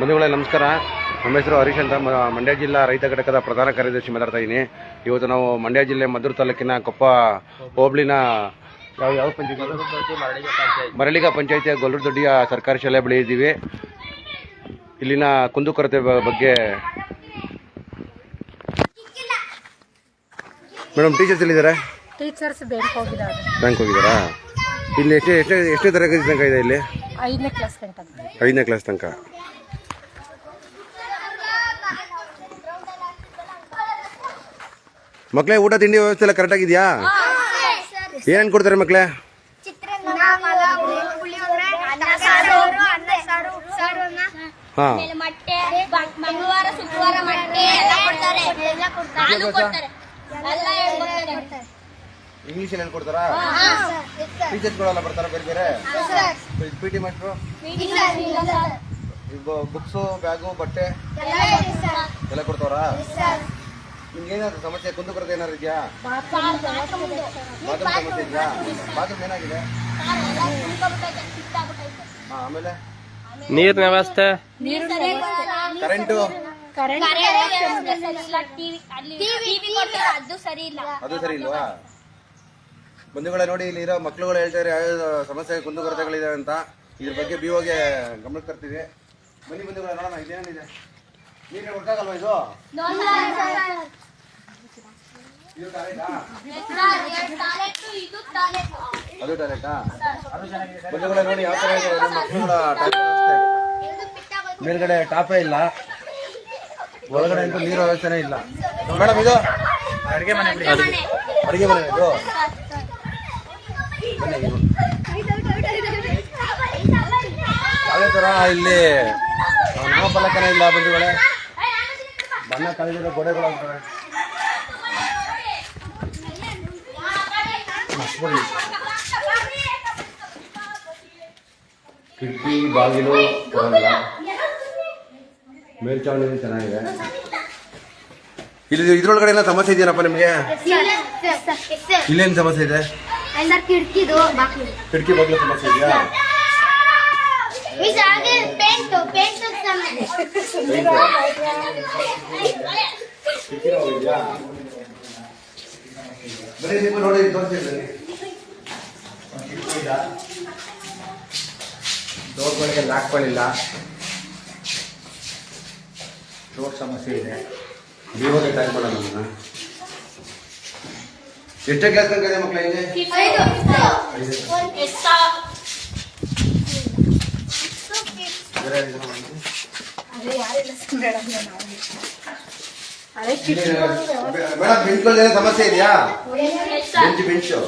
ಬಂಧುಗಳೇ ನಮಸ್ಕಾರ. ನಮ್ಮ ಹೆಸರು ಹರೀಶ್ ಅಂತ. ಮಂಡ್ಯ ಜಿಲ್ಲಾ ರೈತ ಘಟಕದ ಪ್ರಧಾನ ಕಾರ್ಯದರ್ಶಿ ಮಾತಾಡ್ತಾ ಇದ್ದೀನಿ ಇವತ್ತು ನಾವು ಮಂಡ್ಯ ಜಿಲ್ಲೆ ಮದ್ದೂರು ತಾಲೂಕಿನ ಕೊಪ್ಪ ಹೋಬಳಿನ ಯಾವ ಯಾವ ಪಂಚಾಯತ್? ಮರಳಿಗ ಪಂಚಾಯತಿಯ ಗೊಲ್ಲರದೊಡ್ಡಿಯ ಸರ್ಕಾರಿ ಶಾಲೆ ಬಳಿ ಇದ್ದೀವಿ. ಇಲ್ಲಿನ ಕುಂದುಕೊರತೆ ಬಗ್ಗೆ ಮೇಡಮ್ ಟೀಚರ್ಸ್ ಎಲ್ಲಿದ್ದಾರೆ? ಟೀಚರ್ಸ್ ಬ್ಯಾಂಕ್ ಹೋಗಿದ್ದಾರೆ. ಬ್ಯಾಂಕ್ ಹೋಗಿದ್ದಾರಾ? ಇಲ್ಲಿ ಎಷ್ಟು ಎಷ್ಟು ಎಷ್ಟನೇ ತರಗತಿ ತನಕ ಇದೆ ಇಲ್ಲಿ? ಐದನೇ ಕ್ಲಾಸ್ ತನಕ. ಐದನೇ ಕ್ಲಾಸ್ ತನಕ. ಮಕ್ಕಳೇ ಊಟ ತಿಂಡಿ ವ್ಯವಸ್ಥೆ ಎಲ್ಲ ಕರೆಕ್ಟ್ ಆಗಿದೆಯಾ? ಏನೇನು ಕೊಡ್ತಾರೆ ಮಕ್ಕಳೇ ಹಾಂ. ಮೊಟ್ಟೆ ಬ- ಕೊಡ್ತಾರಾ ಶುಕ್ರವಾರ ಮೊಟ್ಟೆ ಎಲ್ಲ ಕೊಡ್ತಾರೆ? ಹಾಲು ಕೊಡ್ತಾರೆ ಎಲ್ಲ ಹೇಳ್ಕೊಡ್ತಾರೆ ಇಂಗ್ಲೀಷಲ್ಲಿ ಹೇಳ್ಕೊಡ್ತಾರಾ ಟೀಚರ್ಸ್ಗಳೆಲ್ಲ ಬರ್ತಾರಾ ಬೇರೆ ಬೇರೆ? P T master books bag ಬಟ್ಟೆ? ಎಲ್ಲ ಕೊಡ್ತಾರಾ? ನಿಮ್ಗೆ ಸಮಸ್ಯೆ ಸಮಸ್ಯೆ ಕುಂದುಕೊರತೆ ಏನಾದ್ರು ಇದೆಯಾ? ಬಾತ್ರೂಮ್ ಸಮಸ್ಯೆ ಇದೆಯಾ? ಬಾತ್ರೂಮ್ ಏನಾಗಿದೆ? ಹಾ ಆಮೇಲೆ? ನೀರಿನ ವ್ಯವಸ್ಥೆ? ಕರೆಂಟು? ಅದು ಸರಿ ಇಲ್ಲ. ಅದು ಸರಿ ಇಲ್ವಾ? ಬಂಧುಗಳೇ ನೋಡಿ ಇಲ್ಲಿ ಇರೋ ಮಕ್ಳುಗಳು ಹೇಳ್ತಾರೆ ಯಾವ್ಯಾವ ಸಮಸ್ಯೆ ಕುಂದುಕೊರತೆಗಳಿದೆ ಅಂತ. ಇದ್ರ ಬಗ್ಗೆ ಬಿ ಓಗೆ ಗಮನಕ್ಕೆ ತರ್ತೀವಿ ಬನ್ನಿ ಬಂಧುಗಳ ನೋಡೋಣ ಇದೇನಿದೆ ನೀರು ಹೊಡ್ಕಾಗಲ್ವಾ ಇದು ಇದು ಟಾಯ್ಲೆಟಾ ಇದು ಟಾಯ್ಲೆಟ್ ಅದು ಟಾಯ್ಲೆಟಾ? ಬಂಧುಗಳೇ ನೋಡಿ ಯಾವ ತರ ಇದೆ ಟಾಯ್ಲೆಟ್ ಮೇಲ್ಗಡೆ ಟಾಪೇ ಇಲ್ಲ. ಒಳಗಡೆ ಅಂತೂ ನೀರು ವ್ಯವಸ್ಥೆನೇ ಇಲ್ಲ. ಮೇಡಮ್ ಇದು? ಅಡುಗೆ ಮನೆ ಅಡುಗೆ ಮನೆ ಇದು. ಯಾವುದೇ ತರ ಇಲ್ಲಿ ನಾಮಫಲಕನೇ ಇಲ್ಲ ಬಂಧುಗಳೇ. ಬಣ್ಣ ಕಳೆದಿರೋ ಗೋಡೆಗಳು ಮಸ್ಬಿಡಿ. ಕಿಟಕಿ ಬಾಗಿಲು ಮೇಲ್ಚಾವಣಿ ಚೆನ್ನಾಗಿದೆ. ಇಲ್ಲಿ ಇದ್ರೊಳಗಡೆ ಏನ ಸಮಸ್ಯೆ ಇದೆಯೇನಪ್ಪ ನಿಮಗೆ? ಇಲ್ಲೇನು ಸಮಸ್ಯೆ ಇದೆ? ಕಿಟಕಿ ಬಾಗಿಲು ಸಮಸ್ಯೆ ಇದೆಯಾ? ಕಿಟಕಿ ಇದೆಯಾ? ಬರೀ ನೀವು ನೋಡಿ ತೋರಿಸಿದ್ರಿ. ಡೋರ್ಗಳಿಗೆ ಲಾಕ್ಗಳಿಲ್ಲ ಡೋರ್ ಸಮಸ್ಯೆ ಇದೆ. ವಿವೋಗೆ ಟೈಮ್ ಮಾಡೋಣ ನಮ್ಮನ್ನ ಎಷ್ಟೇ ಕ್ಲಾಸ್ ತನಕ ಇದೆ ಮಕ್ಕಳ ಬೇರೆ ಮಾಡಿ? ಮೇಡಮ್ ಬೆಂಚ್ಗಳಲ್ಲಿ ಏನೋ ಸಮಸ್ಯೆ ಇದೆಯಾ ಬೆಂಚ್ ಬೆಂಚು.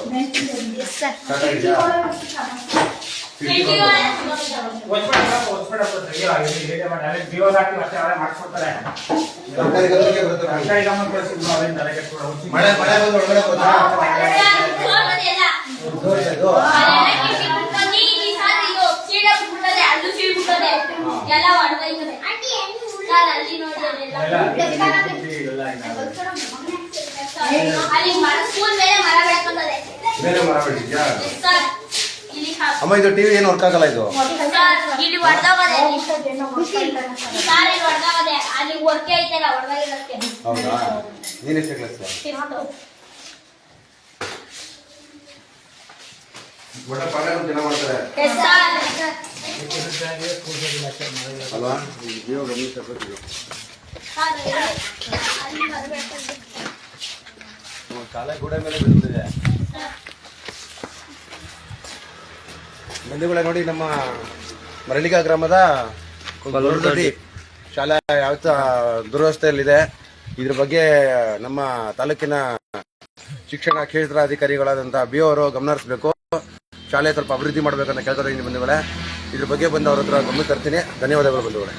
ಮಳೆ ಮಳೆ ಬಂದು ಒಳಗಡೆ ಅದು. ಎಲ್ಲ ಹೊಡೆದೈತದೆ ಅಲ್ಲಿ ನೋಡಿ ಬೇರೆ ಮರ ಬೆಳೆದಿದ್ಯಾ ಅಮ್ಮ ಇದು ಟಿವಿ ಏನು ವರ್ಕ್ ಆಗಲ್ಲ ಇದು? ಹೌದಾ? ನೀನ್ ಎಷ್ಟೇ ಕ್ಲಾಸ್ ಒಳ್ಳೆ ಪಾಠಗಳು ಜನ ಮಾಡ್ತಾರೆ. ಅಲ್ವಾ? ಜೀವ ಗಮನಿಸಬೇಕು ಗೋಡೆ ಮೇಲೆ ಬೀಳ್ತಿದೆ ಬಂಧುಗಳೇ ನೋಡಿ ನಮ್ಮ ಮರಳಿಗ ಗ್ರಾಮದ ಶಾಲೆ ಯಾವ ದುರವಸ್ಥೆಯಲ್ಲಿದೆ. ಇದ್ರ ಬಗ್ಗೆ ನಮ್ಮ ತಾಲೂಕಿನ ಶಿಕ್ಷಣ ಕ್ಷೇತ್ರ ಅಧಿಕಾರಿಗಳಾದಂತಹ ಬಿ ಅವರು ಗಮನ ಹರಿಸಬೇಕು. ಶಾಲೆ ಸ್ವಲ್ಪ ಅಭಿವೃದ್ಧಿ ಮಾಡ್ಬೇಕಂತ ಕೇಳ್ತಾರೆ ಬಂದಿಗಳೇ ಬಂಧುಗಳೇ. ಇದ್ರ ಬಗ್ಗೆ ಬಂದು ಅವ್ರ ಹತ್ರ ಗಮನ ತರ್ತೀನಿ. ಧನ್ಯವಾದಗಳು ಬಂಧುಗಳೇ.